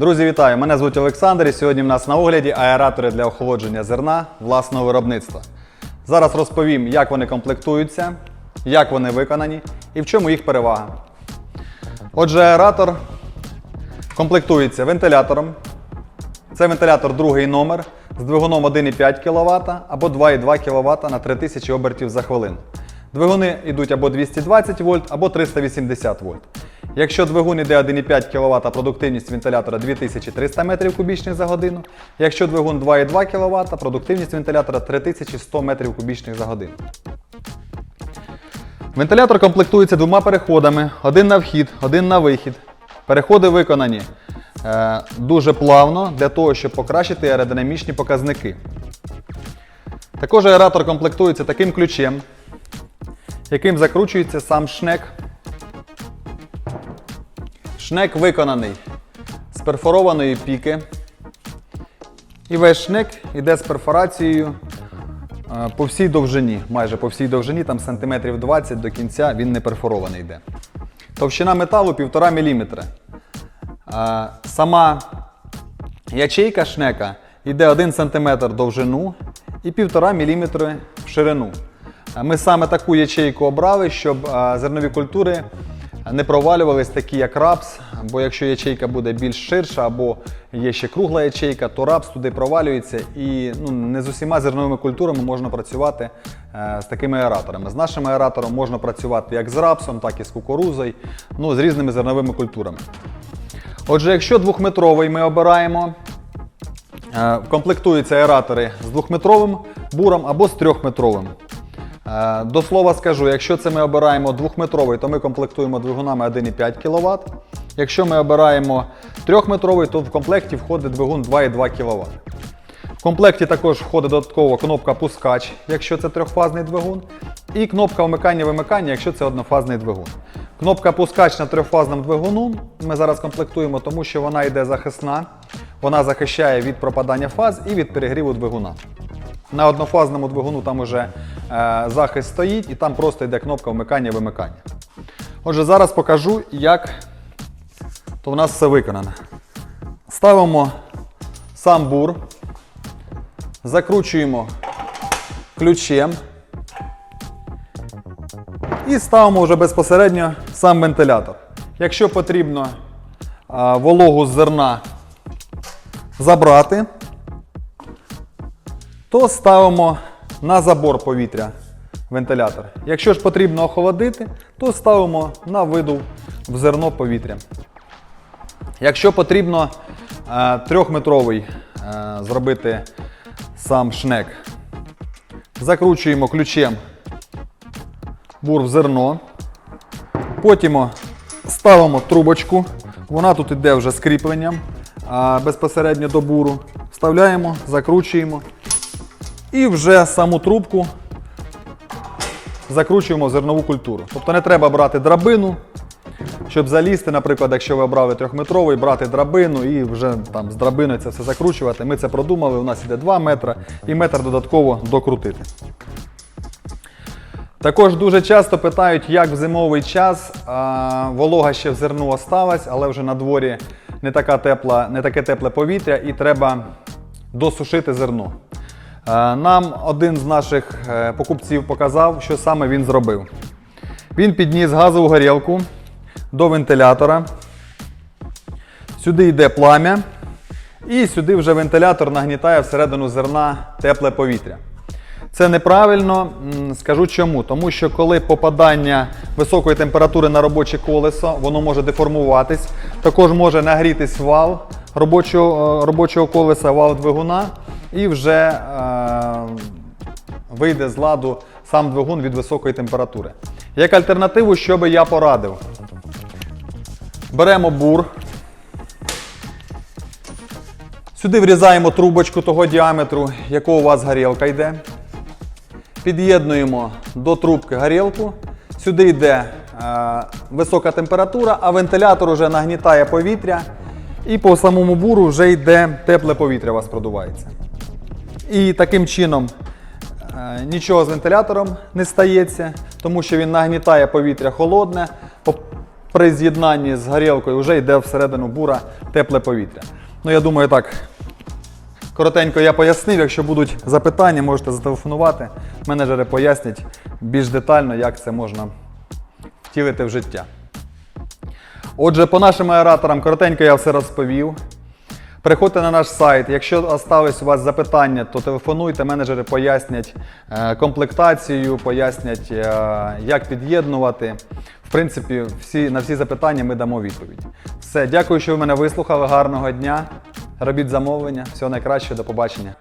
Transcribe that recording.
Друзі, вітаю! Мене звуть Олександр і сьогодні в нас на огляді аератори для охолодження зерна власного виробництва. Зараз розповім, як вони комплектуються, як вони виконані і в чому їх перевага. Отже, аератор комплектується вентилятором. Це вентилятор другий номер з двигуном 1,5 кВт або 2,2 кВт на 3000 обертів за хвилину. Двигуни йдуть або 220 вольт, або 380 вольт. Якщо двигун йде 1,5 кВт, продуктивність вентилятора 2300 метрів кубічних за годину. Якщо двигун 2,2 кВт, продуктивність вентилятора 3100 метрів кубічних за годину. Вентилятор комплектується двома переходами: один на вхід, один на вихід. Переходи виконані е, дуже плавно для того, щоб покращити аеродинамічні показники. Також аератор комплектується таким ключем, яким закручується сам шнек. Шнек виконаний з перфорованої піки. І весь шнек йде з перфорацією е, по всій довжині, майже по всій довжині, там сантиметрів 20 до кінця він не перфорований йде. Товщина металу 1,5 мм. Е, Сама ячейка шнека йде 1 см довжину і 1,5 мм в ширину. Е, Ми саме таку ячейку обрали, щоб зернові культури не провалювались такі, як рапс, бо якщо ячейка буде більш ширша або є ще кругла ячейка, то рапс туди провалюється і ну, не з усіма зерновими культурами можна працювати е, з такими аераторами. З нашим аератором можна працювати як з рапсом, так і з кукурузою, ну, з різними зерновими культурами. Отже, якщо двохметровий ми обираємо, е, комплектуються аератори з двохметровим буром або з трьохметровим. Е, До слова скажу, якщо це ми обираємо двохметровий, то ми комплектуємо двигунами 1,5 кВт. Якщо ми обираємо трьохметровий, то в комплекті входить двигун 2,2 кВт. В комплекті також входить додатково кнопка пускач, якщо це трьохфазний двигун, і кнопка вмикання-вимикання, якщо це однофазний двигун. Кнопка пускач на трьохфазному двигуну ми зараз комплектуємо, тому що вона йде захисна, вона захищає від пропадання фаз і від перегріву двигуна. На однофазному двигуну там уже е, захист стоїть і там просто йде кнопка вмикання-вимикання. Отже, зараз покажу, як то в нас все виконано. Ставимо сам бур, закручуємо ключем і ставимо вже безпосередньо сам вентилятор. Якщо потрібно а, вологу з зерна забрати, то ставимо на забор повітря вентилятор. Якщо ж потрібно охолодити, то ставимо на видув в зерно повітря. Якщо потрібно е, трьохметровий е, зробити сам шнек, закручуємо ключем бур в зерно. Потім ставимо трубочку. Вона тут йде вже з кріпленням безпосередньо до буру. Вставляємо, закручуємо. І вже саму трубку закручуємо в зернову культуру. Тобто не треба брати драбину, щоб залізти, наприклад, якщо ви обрали трьохметровий, брати драбину і вже там з драбиною це все закручувати. Ми це продумали, у нас іде 2 метри і метр додатково докрутити. Також дуже часто питають, як в зимовий час волога ще в зерну осталась, але вже на дворі не, така тепла, не таке тепле повітря і треба досушити зерно. А, нам один з наших е, покупців показав, що саме він зробив. Він підніс газову горілку до вентилятора. Сюди йде плам'я, і сюди вже вентилятор нагнітає всередину зерна тепле повітря. Це неправильно, скажу чому. Тому що коли попадання високої температури на робоче колесо, воно може деформуватись. Також може нагрітись вал робочого, е, робочого колеса, вал двигуна, і вже е, вийде з ладу сам двигун від високої температури. Як альтернативу, що би я порадив? Беремо бур. Сюди врізаємо трубочку того діаметру, якого у вас горілка йде. Під'єднуємо до трубки горілку. Сюди йде е, висока температура, а вентилятор вже нагнітає повітря. І по самому буру вже йде тепле повітря у вас продувається. І таким чином е, нічого з вентилятором не стається, тому що він нагнітає повітря холодне, при з'єднанні з горілкою вже йде всередину бура тепле повітря. Ну, я думаю, так. Коротенько я пояснив. Якщо будуть запитання, можете зателефонувати. Менеджери пояснять більш детально, як це можна втілити в життя. Отже, по нашим аераторам коротенько я все розповів. Приходьте на наш сайт. Якщо остались у вас запитання, то телефонуйте, менеджери пояснять е, комплектацію, пояснять, е, як під'єднувати. В принципі, всі, на всі запитання ми дамо відповідь. Все, дякую, що ви мене вислухали. Гарного дня. Робіть замовлення. Всього найкращого, до побачення.